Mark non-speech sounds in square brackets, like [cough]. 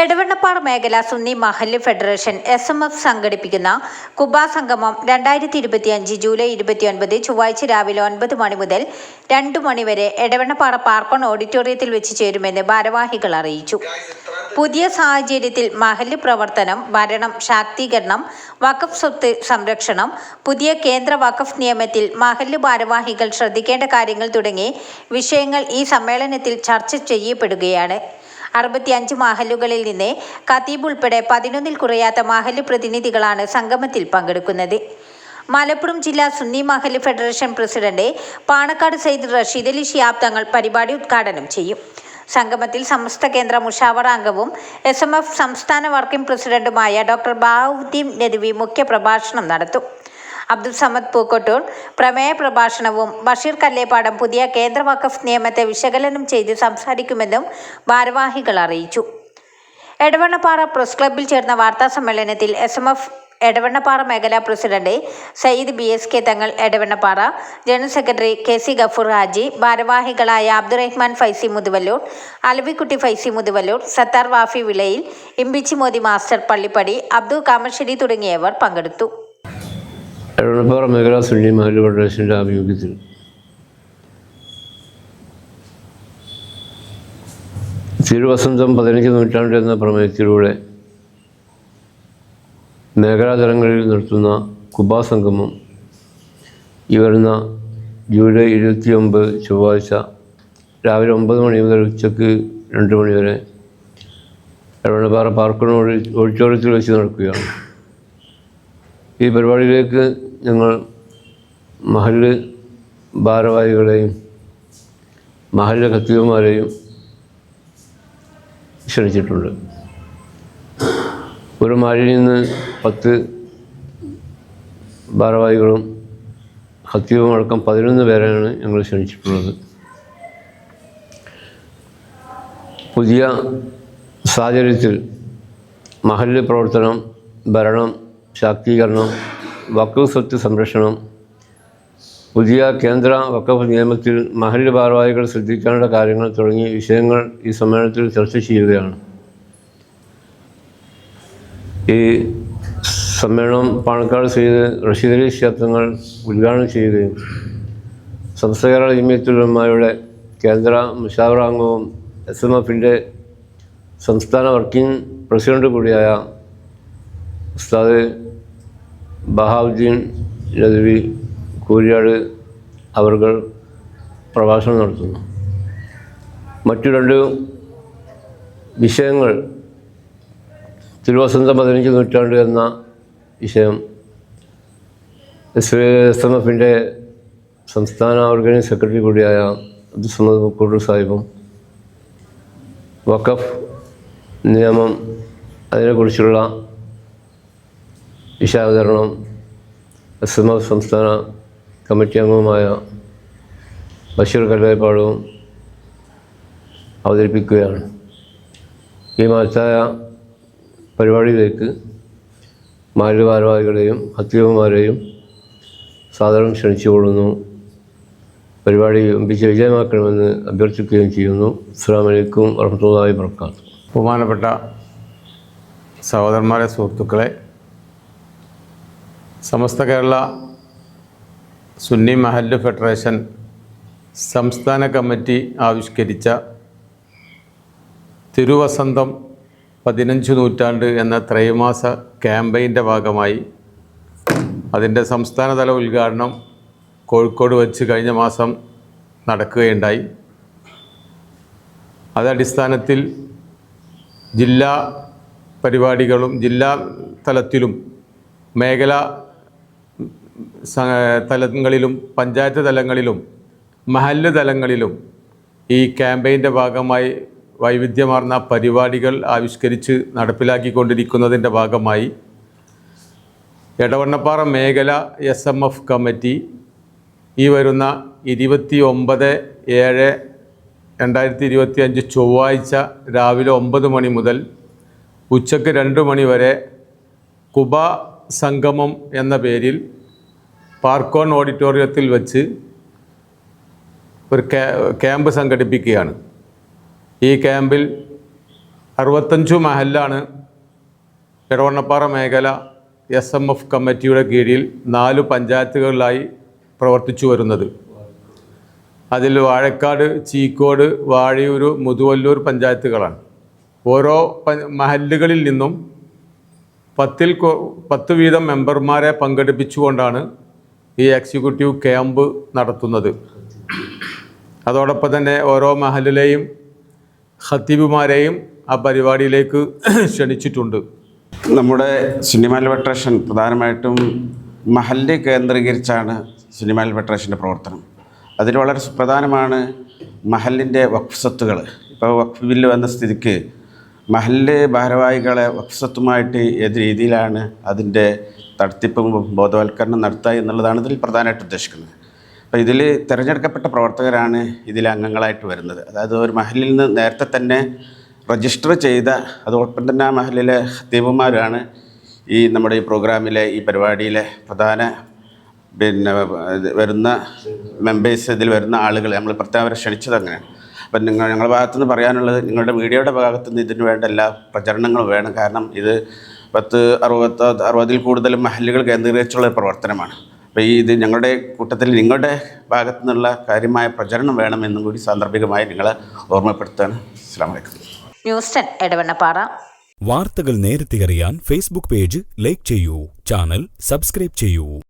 എടവണ്ണപ്പാറ മേഖല സുന്നി മഹല്ല് federation S M F സംഘടിപ്പിക്കുന്ന കുബാ സംഗമം രണ്ടായിരത്തി ഇരുപത്തിയഞ്ച് ജൂലൈ ഇരുപത്തിയൊൻപത് ചൊവ്വാഴ്ച രാവിലെ ഒൻപത് മണി മുതൽ രണ്ടു മണിവരെ എടവണ്ണപ്പാറ പാർക്കൺ ഓഡിറ്റോറിയത്തിൽ വെച്ച് ചേരുമെന്ന് ഭാരവാഹികൾ അറിയിച്ചു. പുതിയ സാഹചര്യത്തിൽ മഹല്ല് പ്രവർത്തനം ഭരണം ശാക്തീകരണം വഖഫ് സ്വത്ത് സംരക്ഷണം പുതിയ കേന്ദ്ര വഖഫ് നിയമത്തിൽ മഹല്ല് ഭാരവാഹികൾ ശ്രദ്ധിക്കേണ്ട കാര്യങ്ങൾ തുടങ്ങി വിഷയങ്ങൾ ഈ സമ്മേളനത്തിൽ ചർച്ച ചെയ്യപ്പെടുകയാണ്. അറുപത്തിയഞ്ച് മഹല്ലുകളിൽ നിന്ന് ഖതീബ് ഉൾപ്പെടെ പതിനൊന്നിൽ കുറയാത്ത മാഹല്ല് പ്രതിനിധികളാണ് സംഗമത്തിൽ പങ്കെടുക്കുന്നത്. മലപ്പുറം ജില്ലാ സുന്നി മഹൽ ഫെഡറേഷൻ പ്രസിഡന്റ് പാണക്കാട് സയ്യിദ് റഷീദ് അലി ഷിയാബ് തങ്ങൾ പരിപാടി ഉദ്ഘാടനം ചെയ്യും. സംഗമത്തിൽ സമസ്ത കേന്ദ്ര മുഷാവറ അംഗവും എസ് എം എഫ് സംസ്ഥാന വർക്കിംഗ് പ്രസിഡന്റുമായ ഡോക്ടർ ബാഹുദ്ദീൻ നദ്വി മുഖ്യപ്രഭാഷണം നടത്തും. അബ്ദുൽ സമദ് പൂക്കോട്ടൂർ. പ്രമേയ പ്രഭാഷണവും ബഷീർ കല്ലേപ്പാടം പുതിയ കേന്ദ്ര വഖഫ് നിയമത്തെ വിശകലനം ചെയ്ത് സംസാരിക്കുമെന്നും ഭാരവാഹികൾ അറിയിച്ചു. എടവണ്ണപ്പാറ പ്രസ് ക്ലബ്ബിൽ ചേർന്ന വാർത്താ സമ്മേളനത്തിൽ എസ് എം എഫ് എടവണ്ണപ്പാറ മേഖലാ president Sayyid B S K Thangal Edavannappara general secretary K C Gafoor Haji ഭാരവാഹികളായ അബ്ദുറഹ്മാൻ ഫൈസി മുതുവല്ലൂർ അലവിക്കുട്ടി ഫൈസി മുതുവല്ലൂർ സത്താർ വാഫി വിളയിൽ ഇമ്പിച്ചി മോദി മാസ്റ്റർ പള്ളിപ്പടി അബ്ദു കാമശ്ശേരി തുടങ്ങിയവർ പങ്കെടുത്തു. എറണാകുളം മേഖലാ സുന്നി മഹൽ ഫെഡറേഷന്റെ ആഭിമുഖ്യത്തിൽ തിരുവസന്തം പതിനഞ്ച് നൂറ്റാണ്ട് എന്ന പ്രമേയത്തിലൂടെ മേഖലാതലങ്ങളിൽ നടത്തുന്ന കുബാ സംഗമം ഈ വരുന്ന ജൂലൈ ഇരുപത്തി ഒമ്പത് ചൊവ്വാഴ്ച രാവിലെ ഒമ്പത് മണി മുതൽ ഉച്ചയ്ക്ക് രണ്ട് മണി വരെ എറണാകുളം പാർക്കൺ ഓഡിറ്റോറിയത്തിൽ വെച്ച് നടക്കുകയാണ്. ഈ പരിപാടിയിലേക്ക് ഞങ്ങൾ മഹല്ല് ഭാരവാഹികളെയും മഹല്ല് ഖത്തീബുമാരെയും ക്ഷണിച്ചിട്ടുണ്ട്. ഒരു മഹലിൽ നിന്ന് പത്ത് ഭാരവാഹികളും ഖത്തീബും അടക്കം പതിനൊന്ന് പേരെയാണ് ഞങ്ങൾ ക്ഷണിച്ചിട്ടുള്ളത്. പുതിയ സാഹചര്യത്തിൽ മഹല്ല് പ്രവർത്തനം ഭരണം ശാക്തീകരണം വഖഫ് സ്വത്ത് സംരക്ഷണം പുതിയ കേന്ദ്ര വക്കഫ് നിയമത്തിൽ മഹരി ഭാരവാഹികൾ ശ്രദ്ധിക്കേണ്ട കാര്യങ്ങൾ തുടങ്ങിയ വിഷയങ്ങൾ ഈ സമ്മേളനത്തിൽ ചർച്ച ചെയ്യുകയാണ്. ഈ സമ്മേളനം പാണക്കാട് ചെയ്ത് റഷീദലി ക്ഷേത്രങ്ങൾ ഉദ്ഘാടനം ചെയ്യുകയും സംസ്ഥാന ജമിയത്തുലമാരുടെ കേന്ദ്ര മുഷാവറാംഗവും എസ് എം എഫിന്റെ സംസ്ഥാന വർക്കിംഗ് പ്രസിഡന്റ് കൂടിയായ ഉസ്താദ് ബഹാവുദ്ദീൻ രദ്വി കൂരിയാട് അവർ പ്രഭാഷണം നടത്തുന്നു. മറ്റു രണ്ട് വിഷയങ്ങൾ തിരുവസന്ത പതിനഞ്ച് നൂറ്റാണ്ട് എന്ന വിഷയം എസ് എസ് എം എഫിന്റെ സംസ്ഥാന ഓർഗനൈസ് സെക്രട്ടറി കൂടിയായ അബ്ദുസമ്മദ് മുക്കൂട്ടൂർ സാഹിബും വഖഫ് നിയമം അതിനെക്കുറിച്ചുള്ള വിശാവതരണം എസ് എം എഫ് സംസ്ഥാന കമ്മിറ്റി അംഗവുമായ ബഷീർ കല്ലേപ്പാടവും അവതരിപ്പിക്കുകയാണ്. ഈ മഹത്തായ പരിപാടിയിലേക്ക് മാലിന്യ ഭാരവാഹികളെയും ഹത്തീവന്മാരെയും സാധാരണ ക്ഷണിച്ചുകൊള്ളുന്നു പരിപാടി ഒമ്പിച്ച് വിജയമാക്കണമെന്ന് അഭ്യർത്ഥിക്കുകയും ചെയ്യുന്നു. അസ്സാം വലൈക്കും വർഹമത്തല്ലാഹി വർക്കാത്തു ബഹുമാനപ്പെട്ട സഹോദരന്മാരെ സുഹൃത്തുക്കളെ സമസ്ത കേരള സുന്നി മഹല്ല് ഫെഡറേഷൻ സംസ്ഥാന കമ്മിറ്റി ആവിഷ്കരിച്ച തിരുവസന്തം പതിനഞ്ച് നൂറ്റാണ്ട് എന്ന ത്രൈമാസ ക്യാമ്പയിന്റെ ഭാഗമായി അതിന്റെ സംസ്ഥാനതല ഉദ്ഘാടനം കോഴിക്കോട് വച്ച് കഴിഞ്ഞ മാസം നടക്കുകയുണ്ടായി. അതടിസ്ഥാനത്തിൽ ജില്ലാ പരിപാടികളും ജില്ലാ തലത്തിലും മേഖല തലങ്ങളിലും പഞ്ചായത്ത് തലങ്ങളിലും മഹല്ല് തലങ്ങളിലും ഈ ക്യാമ്പയിന്റെ ഭാഗമായി വൈവിധ്യമാർന്ന പരിപാടികൾ ആവിഷ്കരിച്ച് നടപ്പിലാക്കിക്കൊണ്ടിരിക്കുന്നതിന്റെ ഭാഗമായി എടവണ്ണപ്പാറ മേഖല എസ് എം എഫ് കമ്മിറ്റി ഈ വരുന്ന ഇരുപത്തി ഒമ്പത് ഏഴ് രണ്ടായിരത്തി ഇരുപത്തി അഞ്ച് ചൊവ്വാഴ്ച രാവിലെ ഒമ്പത് മണി മുതൽ ഉച്ചയ്ക്ക് രണ്ട് മണി വരെ കുബ സംഗമം എന്ന പേരിൽ പാർക്കോൺ ഓഡിറ്റോറിയത്തിൽ വെച്ച് ഒരു ക്യാമ്പ് സംഘടിപ്പിക്കുകയാണ്. ഈ ക്യാമ്പിൽ അറുപത്തഞ്ചു മഹലാണ് എടവണ്ണപ്പാറ മേഖല എസ് എം എഫ് കമ്മിറ്റിയുടെ കീഴിൽ നാല് പഞ്ചായത്തുകളിലായി പ്രവർത്തിച്ചു വരുന്നത്. അതിൽ വാഴക്കാട് ചീക്കോട് വാഴയൂർ മുതുവല്ലൂർ പഞ്ചായത്തുകളാണ്. ഓരോ മഹല്ലുകളിൽ നിന്നും പത്തിൽ പത്ത് വീതം മെമ്പർമാരെ പങ്കെടുപ്പിച്ചുകൊണ്ടാണ് ഈ എക്സിക്യൂട്ടീവ് ക്യാമ്പ് നടത്തുന്നത്. അതോടൊപ്പം തന്നെ ഓരോ മഹലിലെയും ഖത്തീബുമാരെയും ആ പരിപാടിയിലേക്ക് [clears throat] ക്ഷണിച്ചിട്ടുണ്ട്. നമ്മുടെ സിനിമാൽ ഫെഡറേഷൻ പ്രധാനമായിട്ടും മഹല്ല് കേന്ദ്രീകരിച്ചാണ് സിനിമാൽ ഫെഡറേഷന്റെ പ്രവർത്തനം. അതിൽ വളരെ സുപ്രധാനമാണ് മഹലിന്റെ വഖഫ് സ്വത്തുകൾ ഇപ്പോൾ വക്ഫ് ബില്ല് വന്ന സ്ഥിതിക്ക് മഹല്ല് ഭാരവാഹികളെ വക്സത്വമായിട്ട് ഏത് രീതിയിലാണ് അതിന്റെ തടത്തിപ്പും ബോധവൽക്കരണം നടത്തുക എന്നുള്ളതാണ് ഇതിൽ പ്രധാനമായിട്ട് ഉദ്ദേശിക്കുന്നത്. അപ്പോൾ ഇതിൽ തിരഞ്ഞെടുക്കപ്പെട്ട പ്രവർത്തകരാണ് ഇതിൽ അംഗങ്ങളായിട്ട് വരുന്നത്. അതായത് ഒരു മഹലിൽ നിന്ന് നേരത്തെ തന്നെ രജിസ്റ്റർ ചെയ്ത അതോടൊപ്പം തന്നെ ആ മഹലിലെ ദീപന്മാരാണ് ഈ നമ്മുടെ ഈ പ്രോഗ്രാമിലെ ഈ പരിപാടിയിലെ പ്രധാന പിന്നെ വരുന്ന മെമ്പേഴ്സ് ഇതിൽ വരുന്ന ആളുകൾ. നമ്മൾ പ്രത്യേകം അവരെ ക്ഷണിച്ചത് അങ്ങനെയാണ്. അപ്പം നിങ്ങൾ ഞങ്ങളുടെ ഭാഗത്തുനിന്ന് പറയാനുള്ളത് നിങ്ങളുടെ മീഡിയയുടെ ഭാഗത്തുനിന്ന് ഇതിന് വേണ്ട എല്ലാ പ്രചരണങ്ങളും വേണം. കാരണം ഇത് പത്ത് അറുപത്ത അറുപതിൽ കൂടുതൽ മഹല്ലുകൾ കേന്ദ്രീകരിച്ചുള്ള പ്രവർത്തനമാണ്. അപ്പോൾ ഈ ഇത് ഞങ്ങളുടെ കൂട്ടത്തിൽ നിങ്ങളുടെ ഭാഗത്തു നിന്നുള്ള കാര്യമായ പ്രചരണം വേണമെന്നും കൂടി സാന്ദർഭികമായി നിങ്ങളെ ഓർമ്മപ്പെടുത്തുകയാണ്. അസ്സാം വലൈക്കും ന്യൂസ് ടെൻ എടവണ്ണപ്പാറ. വാർത്തകൾ നേരത്തെ അറിയാൻ ഫേസ്ബുക്ക് പേജ് ലൈക്ക് ചെയ്യൂ. ചാനൽ സബ്സ്ക്രൈബ് ചെയ്യൂ.